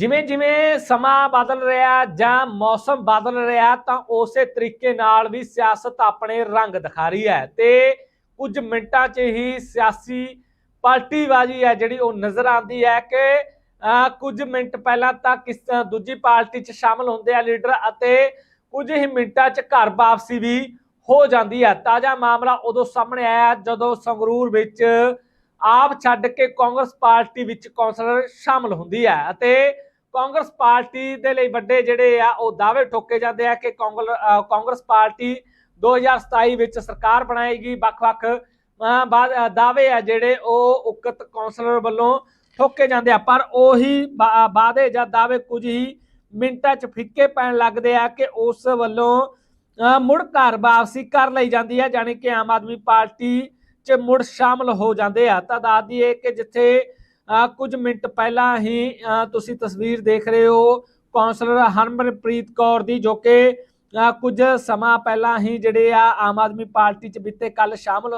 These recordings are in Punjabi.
ਜਿਵੇਂ ਜਿਵੇਂ ਸਮਾਂ ਬਦਲ ਰਿਹਾ ਜਾਂ ਮੌਸਮ ਬਦਲ ਰਿਹਾ ਤਾਂ ਉਸੇ ਤਰੀਕੇ ਨਾਲ ਵੀ ਸਿਆਸਤ ਆਪਣੇ ਰੰਗ ਦਿਖਾ ਰਹੀ ਹੈ ਤੇ ਕੁਝ ਮਿੰਟਾਂ 'ਚ ਹੀ ਸਿਆਸੀ ਪਾਰਟੀਬਾਜ਼ੀ ਹੈ ਜਿਹੜੀ ਉਹ ਨਜ਼ਰ ਆਉਂਦੀ ਹੈ ਕਿ ਕੁਝ ਮਿੰਟ ਪਹਿਲਾਂ ਤਾਂ ਕਿਸ ਦੂਜੀ ਪਾਰਟੀ 'ਚ ਸ਼ਾਮਲ ਹੁੰਦੇ ਆ ਲੀਡਰ ਅਤੇ ਕੁਝ ਹੀ ਮਿੰਟਾਂ 'ਚ ਘਰ ਵਾਪਸੀ ਵੀ ਹੋ ਜਾਂਦੀ ਹੈ। ਤਾਜ਼ਾ ਮਾਮਲਾ ਉਦੋਂ ਸਾਹਮਣੇ ਆਇਆ ਜਦੋਂ ਸੰਗਰੂਰ ਵਿੱਚ ਆਪ ਛੱਡ ਕੇ ਕਾਂਗਰਸ ਪਾਰਟੀ ਵਿੱਚ ਕੌਂਸਲਰ ਸ਼ਾਮਲ ਹੁੰਦੀ ਹੈ ਅਤੇ ਕਾਂਗਰਸ ਪਾਰਟੀ ਦੇ ਲਈ ਵੱਡੇ ਜਿਹੜੇ ਆ, ਉਹ ਦਾਅਵੇ ਠੋਕੇ ਜਾਂਦੇ ਆ ਕਿ ਕਾਂਗਲ- ਕਾਂਗਰਸ ਪਾਰਟੀ 2027 ਵਿੱਚ ਸਰਕਾਰ ਬਣਾਏਗੀ। ਵੱਖ-ਵੱਖ, ਅਹ ਦਾਅਵੇ ਆ ਜਿਹੜੇ ਉਹ ਉਕਤ ਕੌਂਸਲਰ ਵੱਲੋਂ ਠੋਕੇ ਜਾਂਦੇ ਆ। ਪਰ ਉਹੀ ਵਾ- ਵਾਅਦੇ ਜਾਂ ਦਾਅਵੇ ਕੁਝ ਹੀ ਮਿੰਟਾਂ 'ਚ ਫਿੱਕੇ ਪੈਣ ਲੱਗਦੇ ਆ ਕਿ ਉਸ ਵੱਲੋਂ ਮੁੜ ਘਰ ਵਾਪਸੀ ਕਰ ਲਈ ਜਾਂਦੀ ਹੈ ਜਾਣੀ ਕਿ ਆਮ ਆਦਮੀ ਪਾਰਟੀ 'ਚ ਮੁੜ ਸ਼ਾਮਲ ਹੋ ਜਾਂਦੇ ਆ। ਤਾਂ ਦੱਸ ਦਈਏ ਕਿ ਜਿੱਥੇ ਕੁਝ ਮਿੰਟ ਪਹਿਲਾਂ ਹੀ ਤੁਸੀਂ ਤਸਵੀਰ ਦੇਖ ਰਹੇ ਹੋ ਕੌਂਸਲਰ ਹਰਮਨਪ੍ਰੀਤ ਕੌਰ ਦੀ, ਜੋ ਕਿ ਕੁਝ ਸਮਾਂ ਪਹਿਲਾਂ ਹੀ ਜਿਹੜੇ ਆ, ਆਮ ਆਦਮੀ ਪਾਰਟੀ 'ਚ ਬੀਤੇ ਕੱਲ ਸ਼ਾਮਲ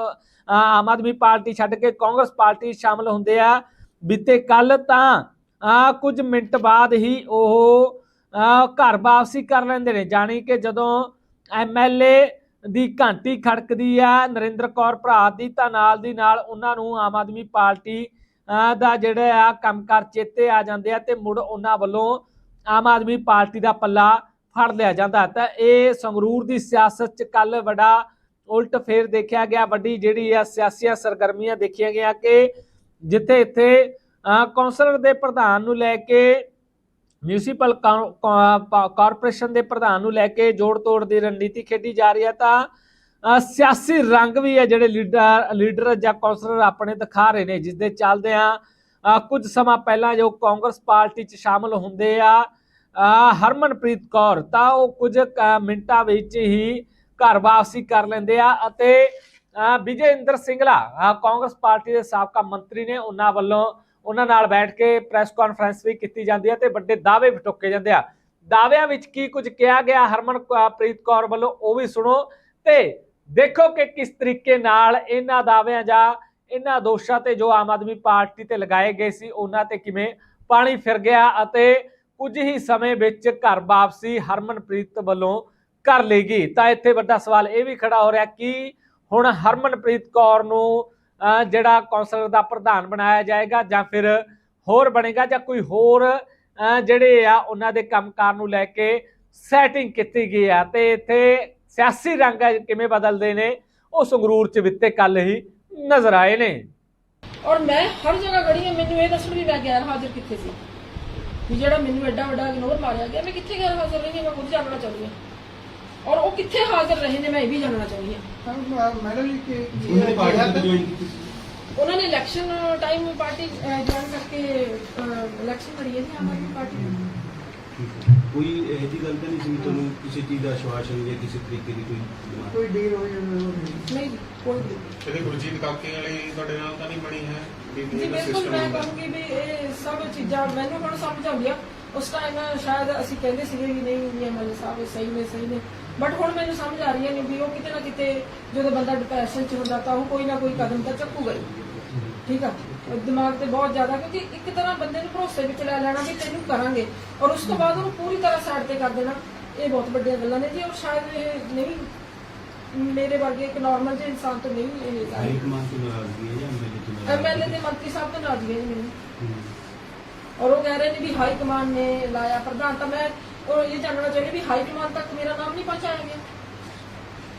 ਆਮ ਆਦਮੀ ਪਾਰਟੀ ਛੱਡ ਕੇ ਕਾਂਗਰਸ ਪਾਰਟੀ 'ਚ ਸ਼ਾਮਲ ਹੁੰਦੇ ਆ, ਬੀਤੇ ਕੱਲ ਤਾਂ ਕੁਝ ਮਿੰਟ ਬਾਅਦ ਹੀ ਉਹ ਘਰ ਵਾਪਸੀ ਕਰ ਲੈਂਦੇ ਨੇ, ਜਾਣੀ ਕਿ ਜਦੋਂ ਐਮਐਲਏ ਦੀ ਘੰਟੀ ਖੜਕਦੀ ਆ, ਨਰਿੰਦਰ ਕੌਰ ਭਰਾ ਦੀ ਤਾਂ ਨਾਲ ਦੀ ਨਾਲ ਉਹਨਾਂ ਨੂੰ ਆਮ ਆਦਮੀ ਪਾਰਟੀ ਦਾ ਜਿਹੜਾ ਆ ਕੰਮਕਾਰ ਚੇਤੇ ਆ ਜਾਂਦੇ ਆ ਤੇ ਮੁੜ ਉਹਨਾਂ ਵੱਲੋਂ ਆਮ ਆਦਮੀ ਪਾਰਟੀ ਦਾ ਪੱਲਾ ਫੜ ਲਿਆ ਜਾਂਦਾ। ਤਾਂ ਇਹ ਸੰਗਰੂਰ ਦੀ ਸਿਆਸਤ ਚ ਕੱਲ ਵੱਡਾ ਉਲਟ ਫੇਰ ਦੇਖਿਆ ਗਿਆ। ਵੱਡੀ ਜਿਹੜੀ ਆ ਸਿਆਸੀਆਂ ਸਰਗਰਮੀਆਂ ਦੇਖੀਆਂ ਗਿਆ ਕਿ ਜਿੱਥੇ ਇੱਥੇ, ਅਹ, ਕੌਂਸਲਰ ਦੇ ਪ੍ਰਧਾਨ ਨੂੰ ਲੈ ਕੇ ਮਿਊਨਿਸਪਲ ਕਾਰਪੋਰੇਸ਼ਨ ਦੇ ਪ੍ਰਧਾਨ ਨੂੰ ਲੈ ਕੇ ਜੋੜ ਤੋੜ ਦੀ ਰਣਨੀਤੀ ਖੇਡੀ ਜਾ ਰਹੀ ਹੈ ਤਾਂ ਸਿਆਸੀ ਰੰਗ ਵੀ ਹੈ ਜਿਹੜੇ ਲੀਡਰ ਲੀਡਰ ਜਾਂ ਕੌਂਸਲਰ ਆਪਣੇ ਦਿਖਾ ਰਹੇ ਨੇ ਜਿਸ ਦੇ ਚੱਲਦੇ ਆ ਕੁਝ ਸਮਾਂ ਪਹਿਲਾਂ ਜੋ ਕਾਂਗਰਸ ਪਾਰਟੀ 'ਚ ਸ਼ਾਮਲ ਹੁੰਦੇ ਆ ਹਰਮਨਪ੍ਰੀਤ ਕੌਰ ਤਾਂ ਉਹ ਕੁਝ ਮਿੰਟਾਂ ਵਿੱਚ ਹੀ ਘਰ ਵਾਪਸੀ ਕਰ ਲੈਂਦੇ ਆ ਅਤੇ ਅ, ਵਿਜੇ ਇੰਦਰ ਸਿੰਗਲਾ ਕਾਂਗਰਸ ਪਾਰਟੀ ਦੇ ਸਾਬਕਾ ਮੰਤਰੀ ਨੇ ਉਹਨਾਂ ਵੱਲੋਂ ਉਹਨਾਂ ਨਾਲ ਬੈਠ ਕੇ ਪ੍ਰੈਸ ਕਾਨਫਰੰਸ ਵੀ ਕੀਤੀ ਜਾਂਦੀ ਹੈ ਤੇ ਵੱਡੇ ਦਾਅਵੇ ਵੀ ਠੋਕੇ ਜਾਂਦੇ ਆ। ਦਾਅਵਿਆਂ ਵਿੱਚ ਕੀ ਕੁਝ ਕਿਹਾ ਗਿਆ ਹਰਮਨਪ੍ਰੀਤ ਕੌਰ ਵੱਲੋਂ ਉਹ ਵੀ ਸੁਣੋ ਤੇ ਦੇਖੋ ਕਿ ਕਿਸ ਤਰੀਕੇ ਨਾਲ ਇਹਨਾਂ ਦਾਅਵਿਆਂ ਜਾਂ ਇਹਨਾਂ ਦੋਸ਼ਾਂ ਤੇ ਜੋ ਆਮ ਆਦਮੀ ਪਾਰਟੀ ਤੇ ਲਗਾਏ ਗਏ ਸੀ, ਉਹਨਾਂ ਤੇ ਕਿਵੇਂ ਪਾਣੀ ਫਿਰ ਗਿਆ ਅਤੇ ਕੁਝ ਹੀ ਸਮੇਂ ਵਿੱਚ ਘਰ ਵਾਪਸੀ ਹਰਮਨਪ੍ਰੀਤ ਵੱਲੋਂ ਕਰ ਲੇਗੀ ਤਾਂ ਇੱਥੇ ਵੱਡਾ ਸਵਾਲ ਇਹ ਵੀ ਖੜਾ ਹੋ ਰਿਹਾ ਕਿ ਹੁਣ ਹਰਮਨਪ੍ਰੀਤ ਕੌਰ ਨੂੰ ਜਿਹੜਾ ਕੌਂਸਲਰ ਦਾ ਪ੍ਰਧਾਨ ਬਣਾਇਆ ਜਾਏਗਾ ਜਾਂ ਫਿਰ ਹੋਰ ਬਣੇਗਾ ਜਾਂ ਕੋਈ ਹੋਰ ਜਿਹੜੇ ਆ ਉਹਨਾਂ ਦੇ ਕੰਮਕਾਰ ਨੂੰ ਲੈ ਕੇ ਸੈਟਿੰਗ ਕੀਤੀ ਗਈ ਆ ਤੇ ਇੱਥੇ ਸਿਆਸੀ ਰੰਗ ਕਿਵੇਂ ਬਦਲਦੇ ਨੇ ਉਹ ਸੰਗਰੂਰ ਚ ਵਿੱਤੇ ਕੱਲ ਹੀ ਨਜ਼ਰ ਆਏ ਨੇ। ਔਰ ਮੈਂ ਹਰ ਜਗ੍ਹਾ ਗੜੀ ਹਾਂ ਮੈਨੂੰ ਇਹ ਦੱਸਣ ਵੀ ਮੈਂ ਗੈਰ ਹਾਜ਼ਰ ਕਿੱਥੇ ਸੀ? ਵੀ ਜਿਹੜਾ ਮੈਨੂੰ ਐਡਾ ਵੱਡਾ ਇਗਨੋਰ ਮਾਰਿਆ ਗਿਆ ਮੈਂ ਕਿੱਥੇ ਗੈਰ ਹਾਜ਼ਰ ਰਹੀ ਹਾਂ ਮੈਂ ਖੁਦ ਜਾਣਨਾ ਚਾਹੁੰਦੀ ਹਾਂ। ਔਰ ਉਹ ਕਿੱਥੇ ਹਾਜ਼ਰ ਰਹੇ ਨੇ ਮੈਂ ਇਹ ਵੀ ਜਾਣਨਾ ਚਾਹੁੰਦੀ ਹਾਂ। ਮੈਡਮ ਜੀ ਕਿ ਉਹਨਾਂ ਨੇ ਪਾਰਟੀ ਕਿੱਥੇ ਜੁਆਇਨ ਕੀਤੀ ਸੀ? ਉਹਨਾਂ ਨੇ ਇਲੈਕਸ਼ਨ ਟਾਈਮ ਪਾਰਟੀ ਜੁਆਇਨ ਕਰਕੇ ਇਲੈਕਸ਼ਨ ਲੜੀ ਹੈ ਜੀ ਆਮ ਆਦਮੀ ਪਾਰਟੀ ਨੇ। ਕੋਈ ਇਹੋ ਜਿਹੀ ਗੱਲ ਤਾਂ ਨਹੀਂ ਸੀ ਵੀ ਤੁਹਾਨੂੰ ਕਿਸੇ ਚੀਜ਼ ਦਾ ਆਸ਼ਵਾਸਨ ਜਾਂ ਕਿਸੇ ਤਰੀਕੇ ਦੀ ਕੋਈ? ਕੋਈ ਡੀਲ ਹੋਈ ਨਹੀਂ ਕੋਈ ਨਹੀਂ। ਇਹਦੇ ਗੁਰਜੀਤ ਕਾਕੇ ਵਾਲੀ ਤੁਹਾਡੇ ਨਾਲ ਤਾਂ ਨਹੀਂ ਬਣੀ ਹੈ? ਵੀ ਜੀ ਬਿਲਕੁਲ ਮੈਂ ਕਹੂੰਗੀ ਵੀ ਇਹ ਸਭ ਚੀਜ਼ਾਂ ਮੈਨੂੰ ਹੁਣ ਸਮਝ ਆਉਂਦੀਆਂ। ਉਸ ਟਾਈਮ ਸ਼ਾਇਦ ਅਸੀਂ ਕਹਿੰਦੇ ਸੀਗੇ ਕਿ ਨਹੀਂ ਵੀ ਐਮਐਲਏ ਸਾਹਿਬ ਇਹ ਸਹੀ ਨੇ ਸਹੀ ਨੇ। ਬਟ ਹੁਣ ਮੈਨੂੰ ਸਮਝ ਆ ਰਹੀ ਹੈ ਵੀ ਉਹ ਕਿਤੇ ਨਾ ਕਿਤੇ ਜਦੋਂ ਬੰਦਾ ਡਿਪਰੈਸ਼ਨ ਚ ਹੁੰਦਾ ਤਾਂ ਉਹ ਕੋਈ ਨਾ ਕੋਈ ਕਦਮ ਤਾਂ ਚੱਕੂਗਾ ਹੀ। ਠੀਕ ਆ? ਉਹ ਦਿਮਾਗ ਤੇ ਬਹੁਤ ਜ਼ਿਆਦਾ ਕਿਉਂਕਿ ਇੱਕ ਤਰ੍ਹਾਂ ਬੰਦੇ ਨੂੰ ਭਰੋਸੇ ਵਿੱਚ ਲੈ ਲੈਣਾ ਵੀ ਤੈਨੂੰ ਕਰਾਂਗੇ। ਔਰ ਉਸ ਤੋਂ ਬਾਅਦ ਉਹਨੂੰ ਪੂਰੀ ਤਰ੍ਹਾਂ ਸਾਈਡ ਤੇ ਕਰ ਦੇਣਾ। ਇਹ ਬਹੁਤ ਵੱਡੀਆਂ ਗੱਲਾਂ ਨੇ। ਜੀ ਔਰ ਸ਼ਾਇਦ ਇਹ ਨਹੀਂ ਮੇਰੇ ਵਰਗੇ ਇੱਕ ਨਾਰਮਲ ਜਿਹੇ ਇਨਸਾਨ ਤੋਂ ਨਹੀਂ ਇਹ ਹਾਈ ਕਮਾਂਡ ਤੋਂ ਨਾਰਾਜ਼ਗੀ ਹੈ ਜਾਂ ਐਮਐਲਏ ਤੋਂ ਨਾਰਾਜ਼ਗੀ ਐਮਐਲਏ ਦੇ ਮੰਤਰੀ ਸਾਹਿਬ ਤੋਂ ਨਾਰਾਜ਼ਗੀ ਹੈ ਜੀ ਮੈਨੂੰ। ਔਰ ਉਹ ਕਹਿ ਰਹੇ ਨੇ ਵੀ ਹਾਈ ਕਮਾਂਡ ਨੇ ਲਾਇਆ ਪ੍ਰਧਾਨ। ਤਾਂ ਮੈਂ ਉਹ ਇਹ ਜਾਣਨਾ ਚਾਹੁੰਦੀ ਵੀ ਹਾਈ ਕਮਾਂਡ ਤੱਕ ਮੇਰਾ ਨਾਮ ਨਹੀਂ ਪਹੁੰਚਾਇਆ ਗਿਆ।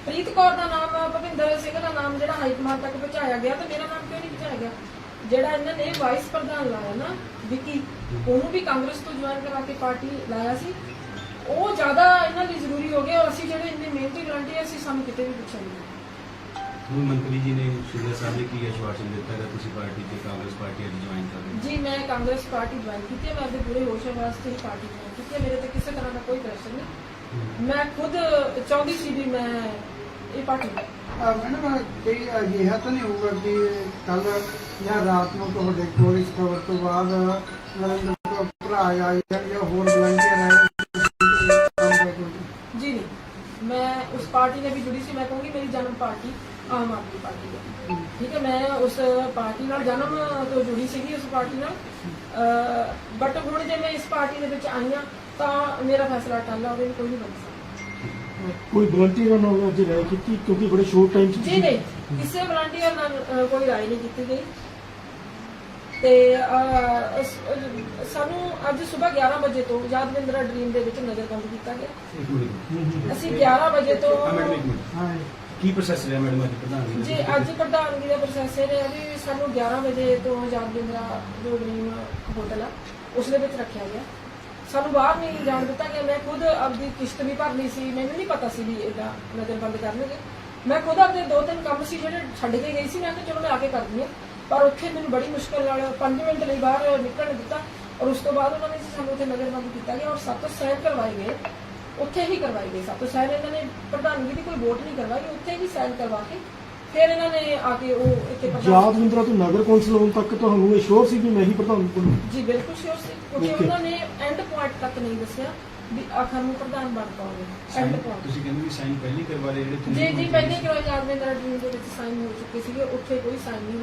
ਪ੍ਰੀਤ ਕੌਰ ਦਾ ਨਾਮ ਭਵਿੰਦਰ ਸਿੰਘ ਦਾ ਨਾਮ ਜਿਹੜਾ ਹਾਈ ਕਮਾਂਡ ਤੱਕ ਪਹੁੰਚਾਇਆ ਗਿਆ ਤੇ ਮੇਰਾ ਨਾਮ ਕਿਉਂ ਨਹੀਂ ਪਹੁੰਚਾਇਆ ਗਿਆ? ਜਿਹੜਾ ਇਹਨਾਂ ਨੇ ਵਾਈਸ ਪ੍ਰਧਾਨ ਲਾਇਆ ਨਾ ਵਿੱਕੀ ਉਹਨੂੰ ਵੀ ਕਾਂਗਰਸ ਤੋਂ ਜੁਆਇਨ ਕਰਾ ਕੇ ਪਾਰਟੀ ਲਾਇਆ ਸੀ। ਉਹ ਜ਼ਿਆਦਾ ਇਹਨਾਂ ਲਈ ਜ਼ਰੂਰੀ ਹੋ ਗਿਆ ਔਰ ਅਸੀਂ ਜਿਹੜੇ ਇੰਨੇ ਮਿਹਨਤੀ ਲੰਟੇ ਅਸੀਂ ਸਾਨੂੰ ਕਿਤੇ ਵੀ ਪੁੱਛਿਆ ਨਹੀਂ ਮੰਤਰੀ ਜੀ ਨੇ ਸ਼ਿੰਦੇ ਸਾਹਿਬ ਨੇ ਕੀ ਆਸ਼ਵਾਸਨ ਦਿੱਤਾ ਕਿ ਤੁਸੀਂ ਪਾਰਟੀ ਤੇ ਕਾਂਗਰਸ ਪਾਰਟੀ ਅੱਜ ਜੁਆਇਨ ਕਰ ਰਹੇ ਜੀ ਮੈਂ ਕਾਂਗਰਸ ਪਾਰਟੀ ਜੁਆਇਨ ਕੀਤੀ ਹੈ ਮੈਂ ਆਪਣੇ ਪੂਰੇ ਹੋਸ਼ਾਂ ਵਾਸਤੇ ਹੀ ਪਾਰਟੀ ਜੁਆਇਨ ਕੀਤੀ ਹੈ ਮੇਰੇ ਤੇ ਕਿਸੇ ਤਰ੍ਹਾਂ ਦਾ ਕੋਈ ਪ੍ਰੈਸ਼ਰ ਨਹੀਂ। ਮੈਂ ਖੁਦ ਚਾਹੁੰਦੀ ਸੀ ਵੀ ਮੈਂ ਇਹ ਪਾਰਟੀ ਮੈਡਮ ਕੋਈ ਅਜਿਹਾ ਤਾਂ ਨਹੀਂ ਹੋਊਗਾ ਕਿ ਕੱਲ ਜਾਂ ਰਾਤ ਨੂੰ ਤੁਹਾਡੇ ਕੋਲ ਇਸ ਖਬਰ ਤੋਂ ਬਾਅਦ ਨਰਿੰਦਰ ਕੌਰ ਭਰਾ ਆਏ ਜਾਂ ਹੋਰ ਵਲੰਟੀਅਰ ਆਏ ਜੀ ਨਹੀਂ। ਮੈਂ ਉਸ ਪਾਰਟੀ ਨਾਲ ਵੀ ਜੁੜੀ ਸੀ। ਮੈਂ ਕਹੂੰਗੀ ਮੇਰੀ ਜਨਮ ਪਾਰਟੀ ਆਮ ਆਦਮੀ ਪਾਰਟੀ ਹੈ। ਠੀਕ ਹੈ ਮੈਂ ਉਸ ਪਾਰਟੀ ਨਾਲ ਜਨਮ ਤੋਂ ਜੁੜੀ ਸੀਗੀ ਉਸ ਪਾਰਟੀ ਨਾਲ। ਬਟ ਹੁਣ ਜੇ ਮੈਂ ਇਸ ਪਾਰਟੀ ਦੇ ਵਿੱਚ ਆਈ ਹਾਂ ਤਾਂ ਮੇਰਾ ਫੈਸਲਾ ਟਾਲਾ ਉਹਦੇ ਵਿੱਚ ਕੋਈ ਨਹੀਂ ਬਣ ਸਕਦਾ। ਕੋਈ ਵਲੰਟੀਅਰ ਨਾਲ ਅੱਜ ਰਾਏ ਕੀਤੀ? ਕਿਉਂਕਿ ਬੜੇ ਸ਼ੋਰਟ ਟਾਈਮ ਚ ਜੀ ਨਹੀਂ ਕਿਸੇ ਵਲੰਟੀਅਰ ਨਾਲ ਅਹ, ਕੋਈ ਰਾਏ ਨਹੀਂ ਕੀਤੀ ਗਈ। ਤੇ ਅਹ, ਅਸ- ਅਹ, ਸਾਨੂੰ ਅੱਜ ਸਵੇਰ 11 ਵਜੇ ਤੋਂ ਯਾਦਵਿੰਦਰਾ ਡ੍ਰੀਮ ਦੇ ਵਿੱਚ ਨਜ਼ਰਬੰਦ ਕੀਤਾ ਗਿਆ। ਇੱਕ ਮਿੰਟ ਅਸੀਂ 11 ਵਜੇ ਤੋਂ ਆ ਮੈਡਮ ਇੱਕ ਮਿੰਟ। ਹਾਂ। ਕੀ ਪ੍ਰੋਸੈਸ ਰਿਹਾ ਮੈਡਮ ਅੱਜ ਪ੍ਰਧਾਨ ਜੀ ਅੱਜ ਪ੍ਰਧਾਨਗੀ ਦਾ ਪ੍ਰੋਸੈਸ ਇਹ ਰਿਹਾ ਵੀ ਸਾਨੂੰ 11 ਵਜੇ ਤੋਂ ਯਾਦਵਿੰਦਰਾ ਜੋ ਡ੍ਰੀਮ ਹੋਟਲ ਆ ਉਸ ਦੇ ਵਿੱਚ ਰੱਖਿਆ ਗਿਆ। ਸਾਨੂੰ ਬਾਹਰ ਨਹੀਂ ਜਾਣ ਦਿੱਤਾ ਗਿਆ। ਮੈਂ ਖੁਦ ਆਪਦੀ ਕਿਸ਼ਤ ਵੀ ਭਰਨੀ ਸੀ। ਮੈਨੂੰ ਨਹੀਂ ਪਤਾ ਸੀ ਵੀ ਇਹਦਾ ਨਜ਼ਰਬੰਦ ਕਰਨਗੇ। ਮੈਂ ਖੁਦ ਆਪਣੇ ਦੋ ਤਿੰਨ ਕੰਮ ਸੀ ਜਿਹੜੇ ਛੱਡ ਕੇ ਗਈ ਸੀ। ਮੈਂ ਕਿਹਾ ਚਲੋ ਮੈਂ ਆ ਕੇ ਕਰਦੀ ਹਾਂ। ਪਰ ਉੱਥੇ ਮੈਨੂੰ ਬੜੀ ਮੁਸ਼ਕਲ ਨਾਲ 5 ਮਿੰਟ ਲਈ ਬਾਹਰ ਨਿਕਲਣ ਦਿੱਤਾ ਔਰ ਉਸ ਤੋਂ ਬਾਅਦ ਉਹਨਾਂ ਨੇ ਸਾਨੂੰ ਉੱਥੇ ਨਜ਼ਰਬੰਦ ਕੀਤਾ ਗਿਆ ਔਰ ਸੱਤ ਸਾਈਨ ਕਰਵਾਏ ਗਏ। ਉੱਥੇ ਹੀ ਕਰਵਾਈ ਗਈ ਸੱਤ ਸਾਈਨ ਇਹਨਾਂ ਨੇ ਪ੍ਰਧਾਨਗੀ ਦੀ ਕੋਈ ਵੋਟ ਨਹੀਂ ਕਰਵਾਈ। ਉੱਥੇ ਹੀ ਸਾਈਨ ਕਰਵਾ ਕੇ ਫਿਰ ਇਹਨਾਂ ਨੇ ਆ ਕੇ ਉਹ ਇੱਥੇ ਪ੍ਰਧਾਨ ਯਾਦਵਿੰਦਰਾ ਤੋਂ ਨਗਰ ਕੌਂਸਲ ਹੋਣ ਤੱਕ ਤੁਹਾਨੂੰ ਇਹ ਸ਼ੋਰ ਸੀ ਵੀ ਮੈਂ ਹੀ ਪ੍ਰਧਾਨ ਬਣੂ ਜੀ ਬਿਲਕੁਲ ਸ਼ੋਰ ਸੀ। ਕਿਉਂਕਿ Okay. ਉਹਨਾਂ ਨੇ ਐਂਡ ਪੁਆਇੰਟ ਤੱਕ ਨਹੀਂ ਦੱਸਿਆ ਵੀ ਆਖਰ ਨੂੰ ਪ੍ਰਧਾਨ ਬਣ ਪਾਉਂਗੇ ਐਂਡ ਪੁਆਇੰਟ ਤੁਸੀਂ ਕਹਿੰਦੇ ਵੀ ਸਾਈਨ ਪਹਿਲੀ ਕਰਵਾ ਰਹੇ ਜਿਹੜੇ ਜੀ ਜੀ ਪਹਿਲੇ ਕਰਵਾਏ ਜਾਂਦੇ ਮੇਰਾ ਡ੍ਰੀਮ ਦੇ ਵਿੱਚ ਸਾਈਨ ਹੋ ਚੁੱਕੇ ਸੀਗੇ ਉੱਥੇ ਕੋਈ ਸਾਈਨ ਨਹੀਂ